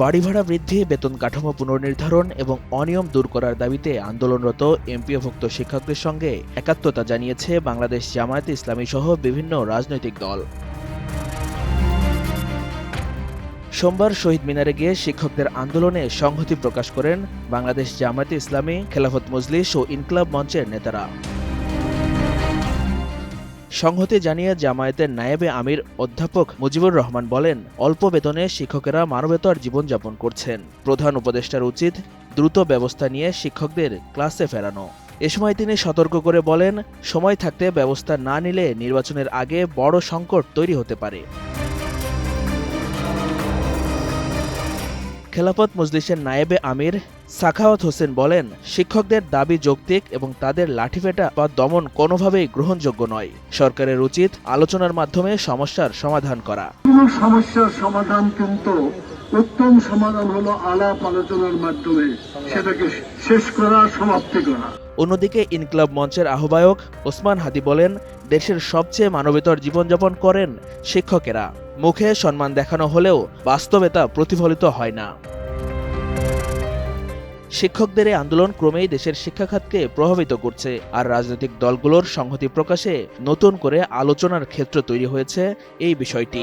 বাড়ি ভাড়া বৃদ্ধি, বেতন কাঠামো পুনর্নির্ধারণ এবং অনিয়ম দূর করার দাবিতে আন্দোলনরত এমপিওভুক্ত শিক্ষকদের সঙ্গে একাত্মতা জানিয়েছে বাংলাদেশ জামায়াতে ইসলামী সহ বিভিন্ন রাজনৈতিক দল। সোমবার শহীদ মিনারে গিয়ে শিক্ষকদের আন্দোলনে সংহতি প্রকাশ করেন বাংলাদেশ জামায়াতে ইসলামী খেলাফত মজলিস ও ইনকলাব মঞ্চের নেতারা। সংহতি জানিয়ে জামায়াতের নায়েবে আমির অধ্যাপক মুজিবুর রহমান বলেন, অল্প বেতনে শিক্ষকেরা মানবেতর জীবনযাপন করছেন। প্রধান উপদেষ্টার উচিত দ্রুত ব্যবস্থা নিয়ে শিক্ষকদের ক্লাসে ফেরানো। এ সময় তিনি সতর্ক করে বলেন, সময় থাকতে ব্যবস্থা না নিলে নির্বাচনের আগে বড় সংকট তৈরি হতে পারে। খেলাফত মজলিসের নায়েবে আমির সাখাওয়াত হোসেন বলেন শিক্ষকদের দাবি যৌক্তিক এবং তাদের লাঠিপেটা বা দমন কোনোভাবেই গ্রহণযোগ্য নয়। সরকারের উচিত আলোচনার মাধ্যমে সমস্যার সমাধান করা। সমস্যার সমাধান কিন্তু উত্তম সমাধান হলো আলাপ আলোচনার মাধ্যমে। সেটাকে শেষ করা সমাপ্তি করা। অন্যদিকে ইনকলাব মঞ্চের আহ্বায়ক ওসমান হাদি বলেন দেশের সবচেয়ে মানবেতর জীবনযাপন করেন শিক্ষকেরা। মুখে সম্মান দেখানো হলেও বাস্তবে তা প্রতিফলিত হয় না। শিক্ষকদের এই আন্দোলন ক্রমেই দেশের শিক্ষাখাতকে প্রভাবিত করছে। আর রাজনৈতিক দলগুলোর সংহতি প্রকাশে নতুন করে আলোচনার ক্ষেত্র তৈরি হয়েছে এই বিষয়টি।